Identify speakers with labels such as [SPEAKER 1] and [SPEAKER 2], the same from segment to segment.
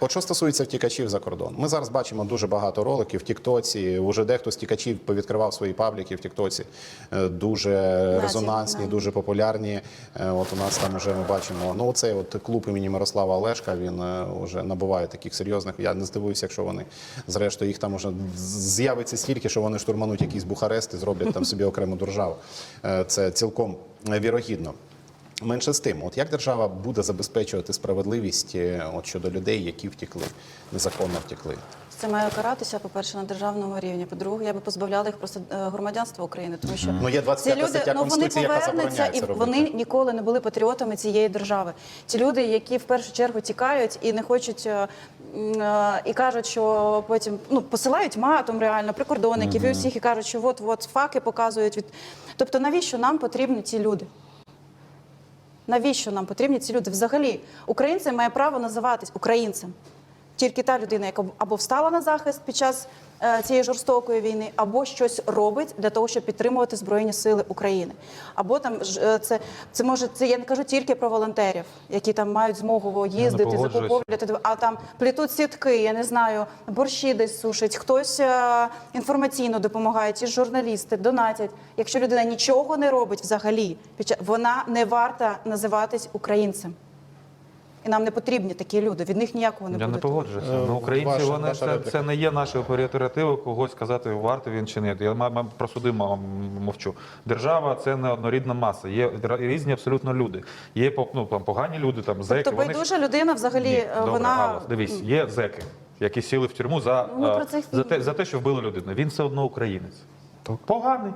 [SPEAKER 1] От що стосується втікачів за кордон, ми зараз бачимо дуже багато роликів в Тіктоці. Уже дехто з втікачів повідкривав свої пабліки в Тіктоці. Е, Дуже резонансні,
[SPEAKER 2] да.
[SPEAKER 1] дуже популярні. Е, От у нас там вже ми бачимо. Ну, оцей от клуб імені Мирослава Олешка. Він е, вже набуває таких серйозних. Я не здивуюся, якщо вони зрештою їх там уже з'явиться стільки, що вони штурмануть якийсь Бухарест і зроблять там собі окрему державу. Е, Це цілком е, вірогідно. Менше з тим, от як держава буде забезпечувати справедливість е, от щодо людей, які втекли, незаконно втекли?
[SPEAKER 2] Це має каратися, по-перше, на державному рівні. По-друге, я би позбавляла їх просто е, громадянства України, тому що
[SPEAKER 1] Ну, є 25
[SPEAKER 2] ці люди
[SPEAKER 1] стаття
[SPEAKER 2] ну, вони повернуться, і
[SPEAKER 1] робити.
[SPEAKER 2] вони ніколи не були патріотами цієї держави. Ці люди, які в першу чергу тікають і не хочуть. е, І кажуть, що потім ну посилають матом реально прикордонників і усіх і кажуть, що от от факи показують від. Тобто, навіщо нам потрібні ці люди? Навіщо нам потрібні ці люди? Взагалі, українцем має право називатись українцем. Тільки та людина, яка або встала на захист під час е, цієї жорстокої війни, або щось робить для того, щоб підтримувати Збройні Сили України. Або там е, це, це може це я не кажу тільки про волонтерів, які там мають змогу їздити, закуповувати, а там плетуть сітки, я не знаю, борщі десь сушить, хтось е, інформаційно допомагає, ті ж журналісти донатять. Якщо людина нічого не робить взагалі, вона не варта називатись українцем. І нам не потрібні такі люди. Від них ніякого не
[SPEAKER 3] Я
[SPEAKER 2] буде.
[SPEAKER 3] не погоджуюся.
[SPEAKER 1] Е,
[SPEAKER 3] Ну, українці
[SPEAKER 1] ваша-
[SPEAKER 3] вони
[SPEAKER 1] ваша
[SPEAKER 3] це,
[SPEAKER 1] репліка.
[SPEAKER 3] це не є нашою пріоритетивою когось сказати, вартий він чи ні. Я ма- ма- про суди ма- мовчу. Держава це не однорідна маса. Є р- різні абсолютно люди. Є по- ну, там, погані люди, там зеки.
[SPEAKER 2] Тобто
[SPEAKER 3] вони-
[SPEAKER 2] байдужа людина взагалі
[SPEAKER 3] Ні,
[SPEAKER 2] е,
[SPEAKER 3] добре,
[SPEAKER 2] вона
[SPEAKER 3] Алла, дивись, є зеки, які сіли в тюрму за,
[SPEAKER 2] Ну, ми
[SPEAKER 3] а,
[SPEAKER 2] про цих
[SPEAKER 3] за, те, за те, що вбили людину. Він все одно українець. Поганий.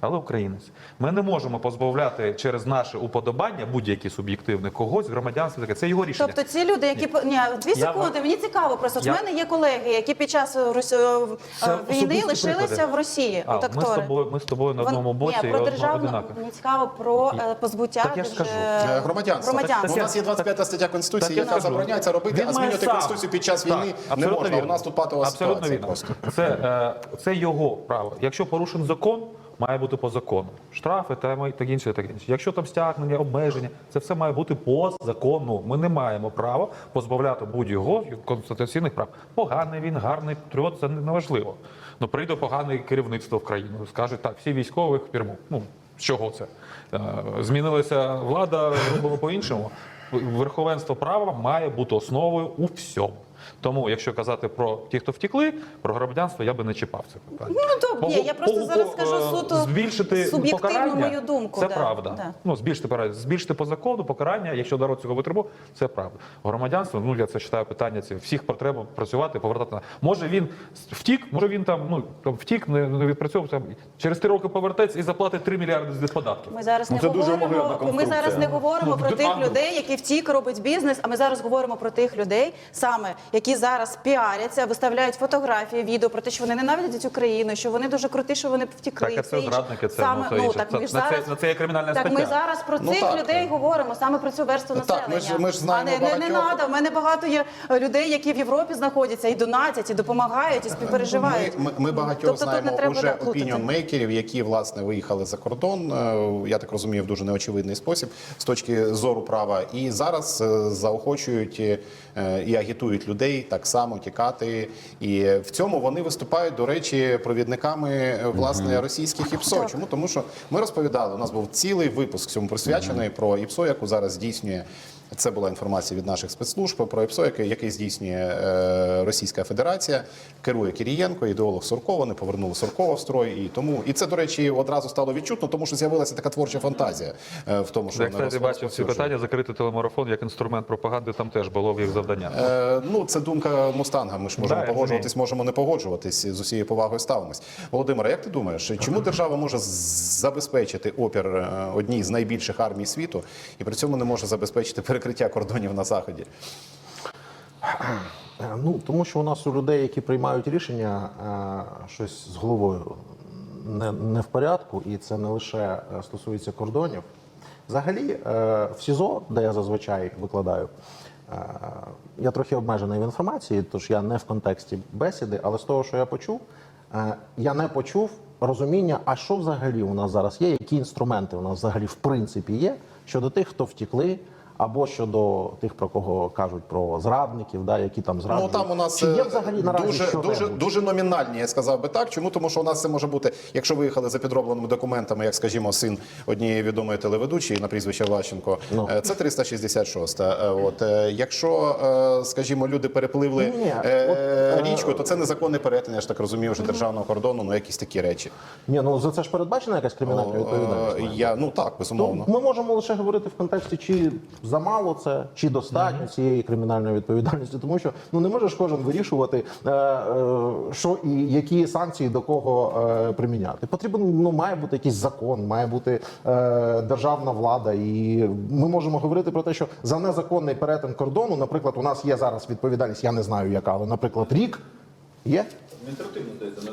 [SPEAKER 3] Але українець. Ми не можемо позбавляти через наше уподобання будь-які суб'єктивне когось громадянства. Таке це його рішення.
[SPEAKER 2] Тобто ці люди, які ні, дві
[SPEAKER 3] Я-
[SPEAKER 2] секунди, мені цікаво просто.
[SPEAKER 3] Я-
[SPEAKER 2] В мене є колеги, які під час е, Рос- е,
[SPEAKER 3] Це
[SPEAKER 2] е, війни лишилися
[SPEAKER 3] приклади.
[SPEAKER 2] в Росії.
[SPEAKER 3] А,
[SPEAKER 2] от
[SPEAKER 3] ми з тобою, ми з тобою на
[SPEAKER 2] Вон-
[SPEAKER 3] одному боці
[SPEAKER 2] Ні, про державну мені цікаво про е, позбуття
[SPEAKER 3] Так я ж кажу.
[SPEAKER 1] Громадянство.
[SPEAKER 2] громадянства.
[SPEAKER 1] Ну, у нас є 25 стаття Конституції,
[SPEAKER 3] Так
[SPEAKER 1] яка
[SPEAKER 3] кажу.
[SPEAKER 1] забороняє робити, а змінювати. Конституцію під час війни не можна. У нас тут патова
[SPEAKER 3] Абсолютно
[SPEAKER 1] ситуація
[SPEAKER 3] вірно. Це, е, це його право. Якщо порушен закон, має бути по закону. Штрафи й так інше, так інше. Якщо там стягнення, обмеження, це все має бути по закону. Ми не маємо права позбавляти будь-його конституційних прав. Поганий він, гарний патріот, це не важливо. Ну прийде погане керівництво в країну, скаже, так, всі військові в тюрму. Ну з чого це? Е, Змінилася влада, робимо по-іншому. Верховенство права має бути основою у всьому. Тому, якщо казати про ті, хто втекли, про громадянство я би не чіпав це питання.
[SPEAKER 2] Ну, добре, ні, я просто зараз скажу
[SPEAKER 3] е,
[SPEAKER 2] суто
[SPEAKER 3] збільшити
[SPEAKER 2] суб'єктивну
[SPEAKER 3] покарання,
[SPEAKER 2] мою думку,
[SPEAKER 3] Це
[SPEAKER 2] да,
[SPEAKER 3] правда.
[SPEAKER 2] да.
[SPEAKER 3] Ну збільшити збільшити по закону покарання, якщо народ цього витребує, це правда. Громадянство, ну я це вважаю питання. Це всіх треба працювати, повертати на може він втік, може він там ну там втік, не, не відпрацьовував там через три роки повертається і заплатить 3 мільярди з податків.
[SPEAKER 2] Ми зараз
[SPEAKER 4] Ну,
[SPEAKER 2] не
[SPEAKER 4] дуже
[SPEAKER 2] говоримо. Ми зараз не говоримо про
[SPEAKER 3] Ну,
[SPEAKER 2] тих
[SPEAKER 3] а, ну.
[SPEAKER 2] людей, які втік робить бізнес. А ми зараз говоримо про тих людей, саме які зараз піаряться, виставляють фотографії, відео про те, що вони ненавидять цю країну, що вони дуже круті, що вони втікли.
[SPEAKER 3] Так, а це зрадники, це,
[SPEAKER 2] саме
[SPEAKER 3] ну, інше.
[SPEAKER 2] так. Ми
[SPEAKER 3] Це-
[SPEAKER 2] ж
[SPEAKER 3] на це-
[SPEAKER 2] зараз
[SPEAKER 3] на це є кримінальна
[SPEAKER 2] так. Ми
[SPEAKER 3] стаття.
[SPEAKER 2] зараз про
[SPEAKER 1] Ну,
[SPEAKER 2] цих
[SPEAKER 1] так.
[SPEAKER 2] людей говоримо саме про цю версту
[SPEAKER 1] Ну, так,
[SPEAKER 2] населення.
[SPEAKER 1] ми ж- ми ж знаємо
[SPEAKER 2] а не, не, не
[SPEAKER 1] багатьох-
[SPEAKER 2] надо. У мене багато є людей, які в Європі знаходяться і донатять, і допомагають, і співпереживають.
[SPEAKER 1] Ми, ми, ми багатьох
[SPEAKER 2] Тобто тут не
[SPEAKER 1] знаємо
[SPEAKER 2] треба
[SPEAKER 1] уже
[SPEAKER 2] плутати.
[SPEAKER 1] опініон-мейкерів, які власне виїхали за кордон. е, Я так розумію, в дуже неочевидний спосіб з точки зору права. І зараз е, заохочують е, і агітують людей так само тікати. І в цьому вони виступають, до речі, провідниками е, власне російських ІПСО. Чому тому, що ми розповідали, у нас був цілий випуск цьому присвячений про ІПСО, яку зараз здійснює. Це була інформація від наших спецслужб про ІПСО, який, який здійснює е, Російська Федерація, керує Кирієнко, ідеолог Суркова. Вони повернули Суркова в строй. І тому і це, до речі, одразу стало відчутно, тому що з'явилася така творча фантазія е, в тому, що
[SPEAKER 3] Я, бачив ці питання, закрити телемарафон як інструмент пропаганди, там теж було в їх завдання.
[SPEAKER 1] Е, ну, це думка Мустанга. Ми ж можемо
[SPEAKER 3] Да,
[SPEAKER 1] погоджуватись, можемо не погоджуватись. З усією повагою ставимось. Володимире, як ти думаєш, чому держава може забезпечити опір е, одній з найбільших армій світу і при цьому не може забезпечити перекриття кордонів на заході?
[SPEAKER 4] Е, Ну, тому що у нас у людей, які приймають рішення, е, щось з головою не, не в порядку, і це не лише е, стосується кордонів. Взагалі, в СІЗО, де я зазвичай викладаю, я трохи обмежений в інформації, тож я не в контексті бесіди, але з того, що я почув, я не почув розуміння, а що взагалі у нас зараз є, які інструменти у нас взагалі в принципі є щодо тих, хто втікли або щодо тих, про кого кажуть про зрадників, да, які там
[SPEAKER 1] Ну там у нас
[SPEAKER 4] Чи є
[SPEAKER 1] е,
[SPEAKER 4] взагалі наразі
[SPEAKER 1] дуже, дуже, дуже номінальні, я сказав би так. Чому? Тому що у нас це може бути, якщо виїхали за підробленими документами, як скажімо, син однієї відомої телеведучої на прізвище Влащенко,
[SPEAKER 4] Ну.
[SPEAKER 1] е, це 366. Е, От якщо, скажімо, люди перепливли
[SPEAKER 4] Ні-ні,
[SPEAKER 1] е,
[SPEAKER 4] от,
[SPEAKER 1] річку, то це незаконне перетин, я ж так розумію, вже державного кордону, ну якісь такі речі.
[SPEAKER 4] Ні, ну за це ж передбачена якась кримінальна відповідальність.
[SPEAKER 1] Я ну так, безумовно.
[SPEAKER 4] Ми можемо лише говорити в контексті, чи замало це, чи достатньо цієї кримінальної відповідальності, тому що ну не можеш кожен вирішувати, е, е, що і які санкції до кого е, приміняти. Потрібен ну має бути якийсь закон, має бути е, державна влада, і ми можемо говорити про те, що за незаконний перетин кордону, наприклад, у нас є зараз відповідальність, я не знаю яка, але наприклад, рік є.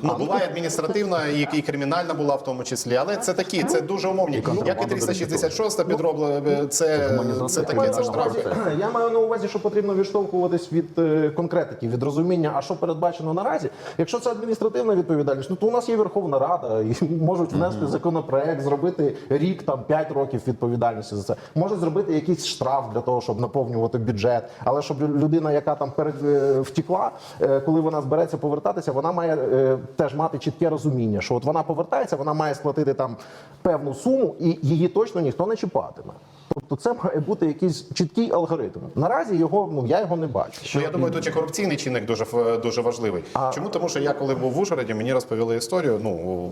[SPEAKER 1] Ну, була і адміністративна, і, і кримінальна була в тому числі, але це такі, це дуже умовні. Як і 366 підроблена, це, це таке, це штраф.
[SPEAKER 4] Я маю на увазі, що потрібно відштовхуватись від е, конкретики, від розуміння, а що передбачено наразі. Якщо це адміністративна відповідальність, ну то у нас є Верховна Рада і можуть внести законопроект, зробити рік там 5 років відповідальності за це. Можуть зробити якийсь штраф для того, щоб наповнювати бюджет. Але щоб людина, яка там перед е, втікла, е, коли вона збереться повертатися, вона має е, теж мати чітке розуміння, що от вона повертається, вона має сплатити там певну суму, і її точно ніхто не чіпатиме. Тобто це має бути якийсь чіткий алгоритм. Наразі його ну я його не бачу.
[SPEAKER 1] Ну, я думаю, тут і корупційний чинник дуже ф- дуже важливий. Чому? Тому що я коли був в Ужгороді, мені розповіли історію. Ну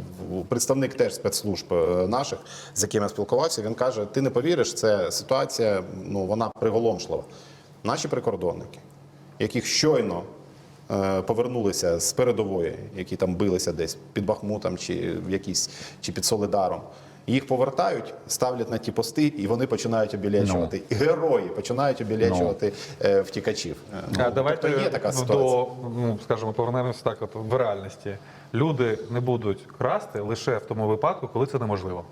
[SPEAKER 1] представник теж спецслужб е, наших, з яким я спілкувався, він каже: ти не повіриш, це ситуація, ну вона приголомшлива. Наші прикордонники, яких щойно. Е, Повернулися з передової, які там билися десь під Бахмутом чи в якійсь чи під Солидаром. Їх повертають, ставлять на ті пости, і вони починають обілячувати. І герої починають обілячувати е, втікачів. Е, Ну,
[SPEAKER 3] давайте
[SPEAKER 1] тобто є така ситуація.
[SPEAKER 3] до ну скажімо, повернемося так, от в реальності. Люди не будуть красти лише в тому випадку, коли це неможливо.